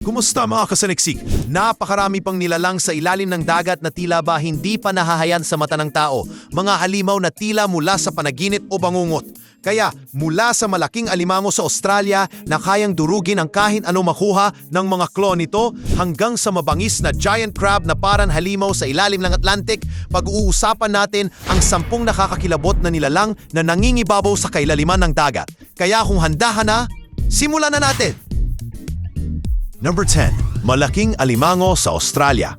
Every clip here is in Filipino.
Kumusta mga kasaniksik? Napakarami pang nilalang sa ilalim ng dagat na tila ba hindi pa nahahayan sa mata ng tao. Mga halimaw na tila mula sa panaginip o bangungot. Kaya mula sa malaking alimango sa Australia na kayang durugin ang kahit ano makuha ng mga claw nito hanggang sa mabangis na giant crab na parang halimaw sa ilalim ng Atlantic, pag-uusapan natin ang sampung nakakakilabot na nilalang na nangingibabaw sa kailaliman ng dagat. Kaya kung handa na, simulan na natin! Number 10. Malaking alimango sa Australia.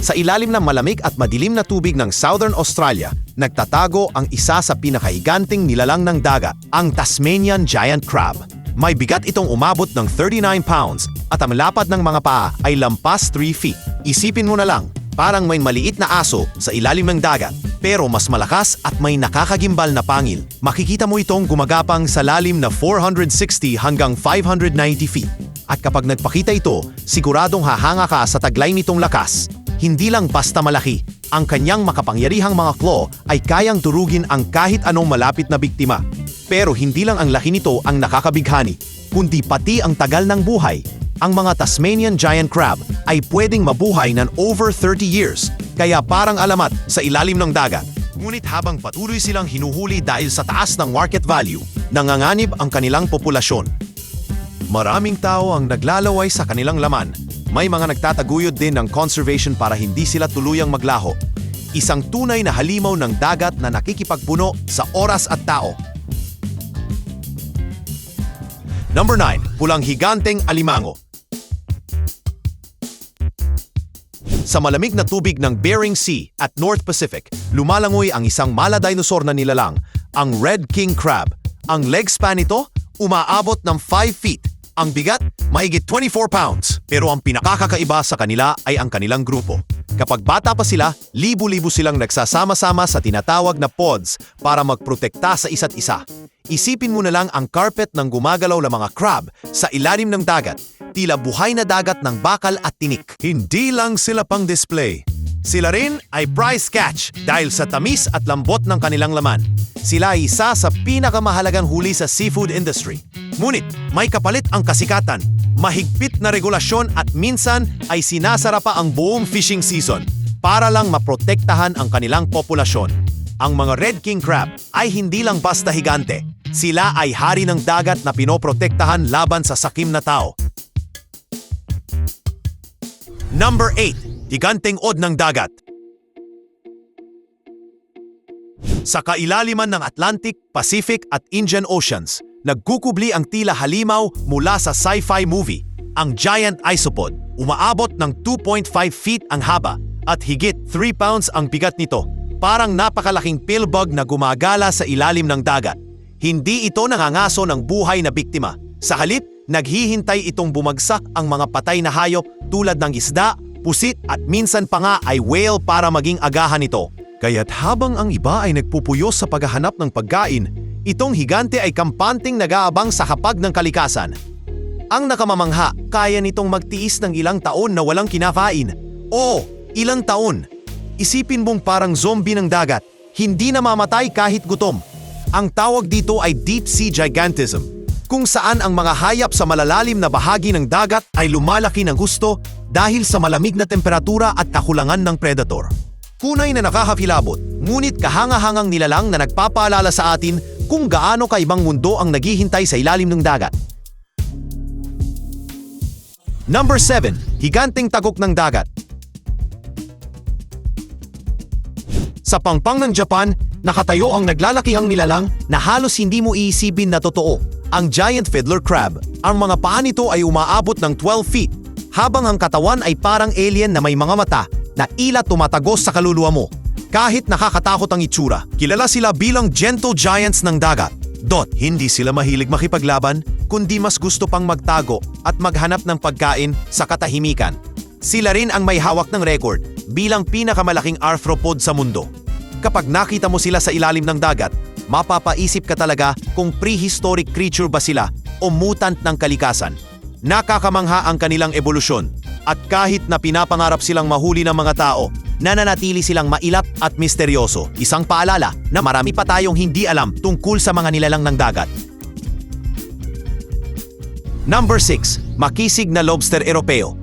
Sa ilalim ng malamig at madilim na tubig ng Southern Australia, nagtatago ang isa sa pinakaiganting nilalang ng dagat, ang Tasmanian Giant Crab. May bigat itong umabot ng 39 pounds at ang lapad ng mga paa ay lampas 3 feet. Isipin mo na lang, parang may maliit na aso sa ilalim ng dagat pero mas malakas at may nakakagimbal na pangil. Makikita mo itong gumagapang sa lalim na 460 hanggang 590 feet. At kapag nagpakita ito, siguradong hahanga ka sa taglay nitong lakas. Hindi lang basta malaki, ang kanyang makapangyarihang mga claw ay kayang durugin ang kahit anong malapit na biktima. Pero hindi lang ang laki nito ang nakakabighani, kundi pati ang tagal ng buhay. Ang mga Tasmanian Giant Crab ay pwedeng mabuhay ng over 30 years, kaya parang alamat sa ilalim ng dagat. Ngunit habang patuloy silang hinuhuli dahil sa taas ng market value, nanganganib ang kanilang populasyon. Maraming tao ang naglalaway sa kanilang laman. May mga nagtataguyod din ng conservation para hindi sila tuluyang maglaho. Isang tunay na halimaw ng dagat na nakikipagpuno sa oras at tao. Number 9. Pulang higanteng alimango. Sa malamig na tubig ng Bering Sea at North Pacific, lumalangoy ang isang mala dinosaur na nilalang, ang Red King Crab. Ang leg span nito, umaabot ng 5 feet. Ang bigat, mahigit 24 pounds. Pero ang pinakakakaiba sa kanila ay ang kanilang grupo. Kapag bata pa sila, libu-libo silang nagsasama-sama sa tinatawag na pods para magprotekta sa isa't isa. Isipin mo na lang ang carpet ng gumagalaw na mga crab sa ilalim ng dagat, tila buhay na dagat ng bakal at tinik. Hindi lang sila pang display. Sila rin ay prize catch dahil sa tamis at lambot ng kanilang laman. Sila ay isa sa pinakamahalagang huli sa seafood industry. Ngunit may kapalit ang kasikatan, mahigpit na regulasyon at minsan ay sinasara pa ang buong fishing season para lang maprotektahan ang kanilang populasyon. Ang mga Red King Crab ay hindi lang basta higante. Sila ay hari ng dagat na pinoprotektahan laban sa sakim na tao. Number 8. Higanteng od ng dagat. Sa kailaliman ng Atlantic, Pacific at Indian Oceans, nagkukubli ang tila halimaw mula sa sci-fi movie, ang giant isopod. Umaabot ng 2.5 feet ang haba at higit 3 pounds ang bigat nito. Parang napakalaking pillbug na gumagala sa ilalim ng dagat. Hindi ito nangangaso ng buhay na biktima. Sa halip, naghihintay itong bumagsak ang mga patay na hayop tulad ng isda, pusit at minsan pa nga ay whale para maging agahan nito. Kaya't habang ang iba ay nagpupuyos sa paghahanap ng pagkain, itong higante ay kampanting nag-aabang sa hapag ng kalikasan. Ang nakamamangha, kaya nitong magtiis ng ilang taon na walang kinakain. Oo, ilang taon. Isipin mong parang zombie ng dagat, hindi namamatay kahit gutom. Ang tawag dito ay deep sea gigantism, kung saan ang mga hayop sa malalalim na bahagi ng dagat ay lumalaki ng gusto dahil sa malamig na temperatura at kakulangan ng predator. Kunay na nakakakilabot, ngunit kahangahangang nilalang na nagpapaalala sa atin kung gaano kaibang mundo ang naghihintay sa ilalim ng dagat. Number 7. Higanting tagok ng dagat. Sa pangpang ng Japan, nakatayo ang naglalakihang nilalang na halos hindi mo iisipin na totoo. Ang giant fiddler crab. Ang mga paa nito ay umaabot ng 12 feet, habang ang katawan ay parang alien na may mga mata na ila tumatagos sa kaluluwa mo. Kahit nakakatakot ang itsura, kilala sila bilang gentle giants ng dagat. Dot, hindi sila mahilig makipaglaban, kundi mas gusto pang magtago at maghanap ng pagkain sa katahimikan. Sila rin ang may hawak ng record bilang pinakamalaking arthropod sa mundo. Kapag nakita mo sila sa ilalim ng dagat, mapapaisip ka talaga kung prehistoric creature ba sila o mutant ng kalikasan. Nakakamangha ang kanilang ebolusyon at kahit na pinapangarap silang mahuli ng mga tao, nananatili silang mailap at misteryoso. Isang paalala na marami pa tayong hindi alam tungkol sa mga nilalang ng dagat. Number 6. Makisig na lobster europeo.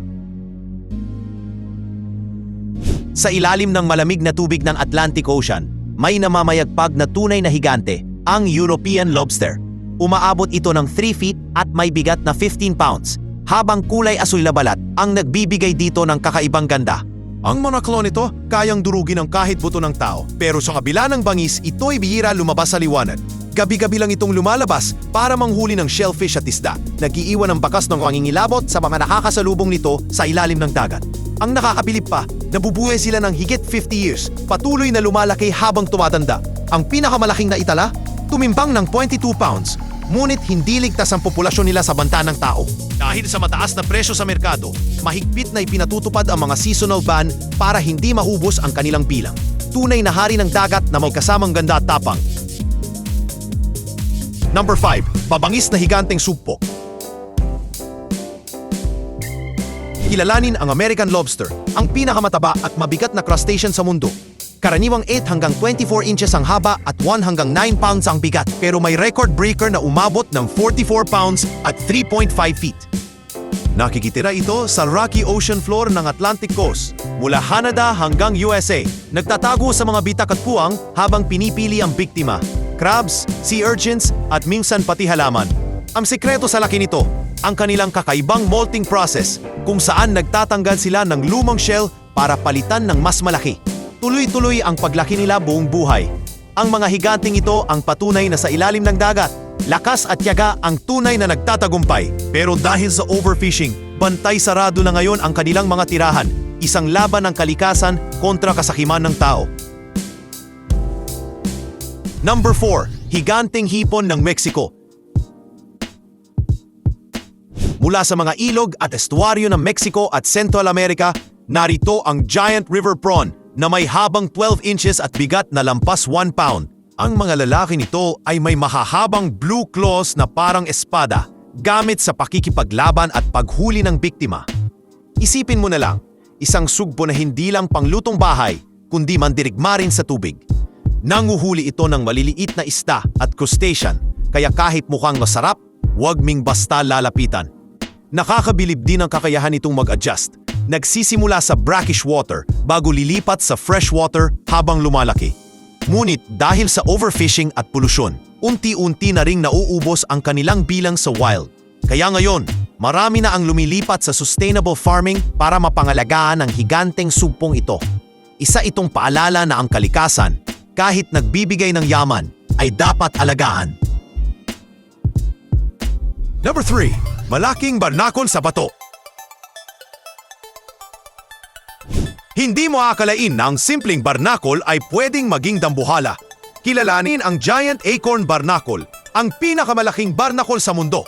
Sa ilalim ng malamig na tubig ng Atlantic Ocean, may namamayagpag na tunay na higante, ang European lobster. Umaabot ito ng 3 feet at may bigat na 15 pounds, habang kulay asul na balat ang nagbibigay dito ng kakaibang ganda. Ang mga klon nito, kayang durugin ng kahit buto ng tao. Pero sa kabila ng bangis, ito'y bihira lumabas sa liwanag. Gabi-gabi lang itong lumalabas para manghuli ng shellfish at isda. Nag-iiwan ng bakas ng pangingilabot sa mga nakakasalubong nito sa ilalim ng dagat. Ang nakakabilib pa, nabubuhay sila ng higit 50 years, patuloy na lumalaki habang tumatanda. Ang pinakamalaking na itala, tumimbang ng 22 pounds, ngunit hindi ligtas ang populasyon nila sa banta ng tao. Dahil sa mataas na presyo sa merkado, mahigpit na ipinatutupad ang mga seasonal ban para hindi maubos ang kanilang bilang. Tunay na hari ng dagat na may kasamang ganda at tapang. Number 5. Babangis na higanteng sugpo. Kilalanin ang American lobster, ang pinakamataba at mabigat na crustacean sa mundo. Karaniwang 8 hanggang 24 inches ang haba at 1 hanggang 9 pounds ang bigat pero may record breaker na umabot ng 44 pounds at 3.5 feet. Nakikitira ito sa Rocky Ocean floor ng Atlantic Coast, mula Canada hanggang USA. Nagtatago sa mga bitak at puwang habang pinipili ang biktima. Crabs, sea urchins at minsan pati halaman. Ang sekreto sa laki nito, ang kanilang kakaibang molting process kung saan nagtatanggal sila ng lumang shell para palitan ng mas malaki. Tuloy-tuloy ang paglaki nila buong buhay. Ang mga higanting ito ang patunay na sa ilalim ng dagat, lakas at tiyaga ang tunay na nagtatagumpay. Pero dahil sa overfishing, bantay sarado na ngayon ang kanilang mga tirahan, isang laban ng kalikasan kontra kasakiman ng tao. Number 4. Higanting hipon ng Mexico. Mula sa mga ilog at estuaryo ng Mexico at Central America, narito ang giant river prawn na may habang 12 inches at bigat na lampas 1 pound. Ang mga lalaki nito ay may mahahabang blue claws na parang espada gamit sa pakikipaglaban at paghuli ng biktima. Isipin mo na lang, isang sugpo na hindi lang panglutong bahay, kundi mandirigma rin sa tubig. Nanguhuli ito ng maliliit na isda at crustacean, kaya kahit mukhang masarap, huwag ming basta lalapitan. Nakakabilib din ang kakayahan nitong mag-adjust. Nagsisimula sa brackish water bago lilipat sa fresh water habang lumalaki. Ngunit dahil sa overfishing at polusyon, unti-unti na ring nauubos ang kanilang bilang sa wild. Kaya ngayon, marami na ang lumilipat sa sustainable farming para mapangalagaan ang higanteng sugpong ito. Isa itong paalala na ang kalikasan, kahit nagbibigay ng yaman, ay dapat alagaan. Number 3. Malaking barnakol sa bato. Hindi mo akalain na ang simpleng barnakol ay pwedeng maging dambuhala. Kilalanin ang giant acorn barnacle, ang pinakamalaking barnacle sa mundo.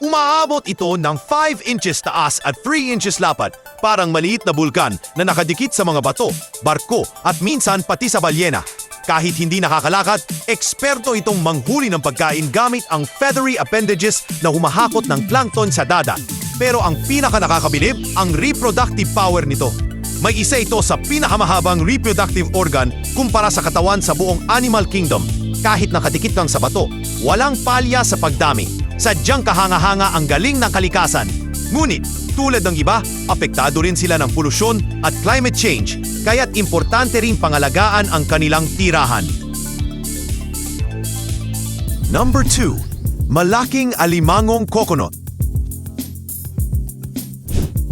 Umaabot ito ng 5 inches taas at 3 inches lapad, parang maliit na bulkan na nakadikit sa mga bato, barko at minsan pati sa balyena. Kahit hindi nakakalakad, eksperto itong manghuli ng pagkain gamit ang feathery appendages na humahakot ng plankton sa dagat. Pero ang pinaka nakakabilib, ang reproductive power nito. May isa ito sa pinakamahabang reproductive organ kumpara sa katawan sa buong animal kingdom. Kahit nakadikit lang sa bato, walang palya sa pagdami. Sadyang kahanga-hanga ang galing ng kalikasan. Ngunit, tulad ng iba, apektado rin sila ng polusyon at climate change, kaya't importante rin pangalagaan ang kanilang tirahan. Number 2. Malaking alimangong coconut.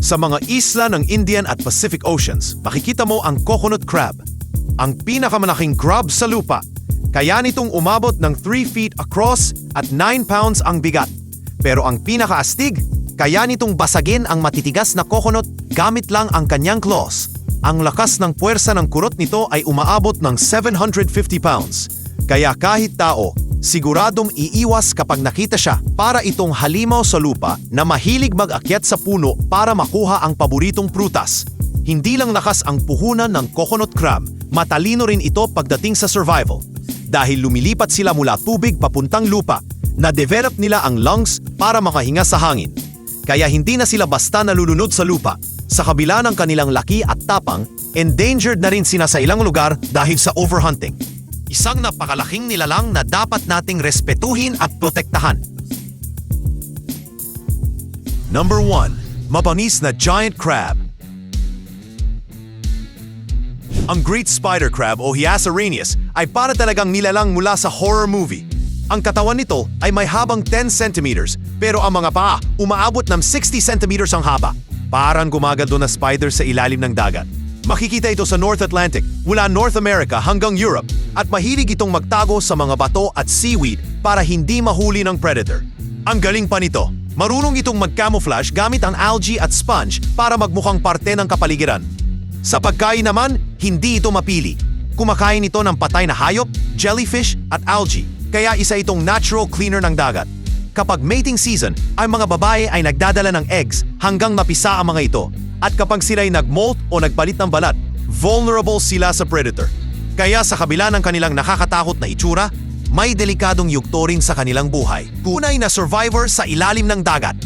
Sa mga isla ng Indian at Pacific Oceans, makikita mo ang coconut crab, ang pinakamalaking crab sa lupa. Kaya nitong umabot ng 3 feet across at 9 pounds ang bigat. Pero ang pinakaastig, kaya nitong basagin ang matitigas na coconut gamit lang ang kanyang claws. Ang lakas ng puwersa ng kurot nito ay umaabot ng 750 pounds. Kaya kahit tao, siguradong iiwas kapag nakita siya para itong halimaw sa lupa na mahilig mag-akyat sa puno para makuha ang paboritong prutas. Hindi lang lakas ang puhunan ng coconut crab, matalino rin ito pagdating sa survival. Dahil lumilipat sila mula tubig papuntang lupa, na-develop nila ang lungs para makahinga sa hangin. Kaya hindi na sila basta nalulunod sa lupa. Sa kabila ng kanilang laki at tapang, endangered na rin sina sa ilang lugar dahil sa overhunting. Isang napakalaking nilalang na dapat nating respetuhin at protektahan. Number 1. Mapanis na giant crab. Ang Great Spider Crab o Hyaceraneus ay para talagang nilalang mula sa horror movie. Ang katawan nito ay may habang 10 centimeters pero ang mga paa umaabot ng 60 centimeters ang haba. Parang gumagaldo na spider sa ilalim ng dagat. Makikita ito sa North Atlantic mula North America hanggang Europe at mahilig itong magtago sa mga bato at seaweed para hindi mahuli ng predator. Ang galing pa nito, marunong itong mag-camouflage gamit ang algae at sponge para magmukhang parte ng kapaligiran. Sa pagkain naman, hindi ito mapili. Kumakain ito ng patay na hayop, jellyfish at algae, kaya isa itong natural cleaner ng dagat. Kapag mating season, ang mga babae ay nagdadala ng eggs hanggang mapisa ang mga ito. At kapag sila'y nagmolt o nagpalit ng balat, vulnerable sila sa predator. Kaya sa kabila ng kanilang nakakatakot na itsura, may delikadong yugto rin sa kanilang buhay. Tunay na survivor sa ilalim ng dagat